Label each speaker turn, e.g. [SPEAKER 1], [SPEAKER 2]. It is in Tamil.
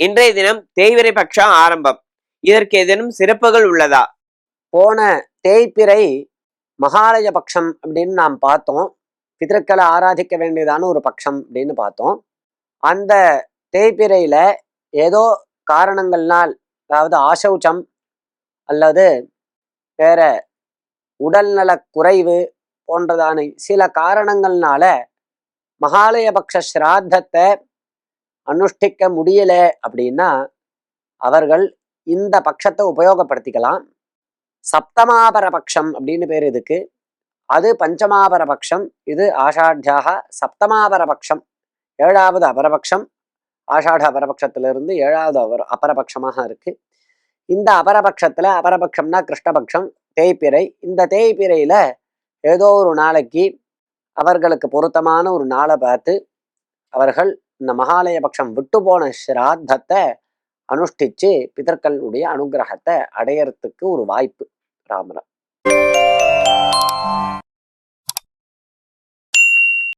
[SPEAKER 1] இன்றைய தினம் தேய்விரை பட்சம் ஆரம்பம். இதற்கு ஏதேனும் சிறப்புகள் உள்ளதா?
[SPEAKER 2] போன தேய்பிறை மகாலய பட்சம் அப்படின்னு நாம் பார்த்தோம். பிதற்களை ஆராதிக்க வேண்டியதான ஒரு பட்சம் அப்படின்னு பார்த்தோம். அந்த தேய்பிறையில ஏதோ காரணங்கள்னால் அதாவது ஆசௌச்சம் அல்லது வேற உடல்நல குறைவு போன்றதான சில காரணங்கள்னால மகாலயபக்ஷ ஸ்ராத்தத்தை அனுஷ்டிக்க முடியல அப்படின்னா அவர்கள் இந்த பட்சத்தை உபயோகப்படுத்திக்கலாம். சப்தமாபர பட்சம் அப்படின்னு பேர் இதுக்கு. அது பஞ்சமாபர பட்சம் இது ஆஷாட்யாக சப்தமாபர பட்சம் ஏழாவது அபரபக்ஷம். ஆஷாட அபரபக்ஷத்திலிருந்து ஏழாவது அபர அபரபக்ஷமாக இருக்கு. இந்த அபரபக்ஷத்தில் அபரபக்ஷம்னா கிருஷ்ணபக்ஷம் தேய்பிறை இந்த தேய்பிறையில ஏதோ ஒரு நாளைக்கு அவர்களுக்கு பொருத்தமான ஒரு நாளை பார்த்து அவர்கள் இந்த மகாலய பட்சம் விட்டு போன ஸ்ராத்தத்தை அனுஷ்டிச்சு பிதர்களுடைய அனுகிரகத்தை அடையறதுக்கு ஒரு வாய்ப்பு ராமரம்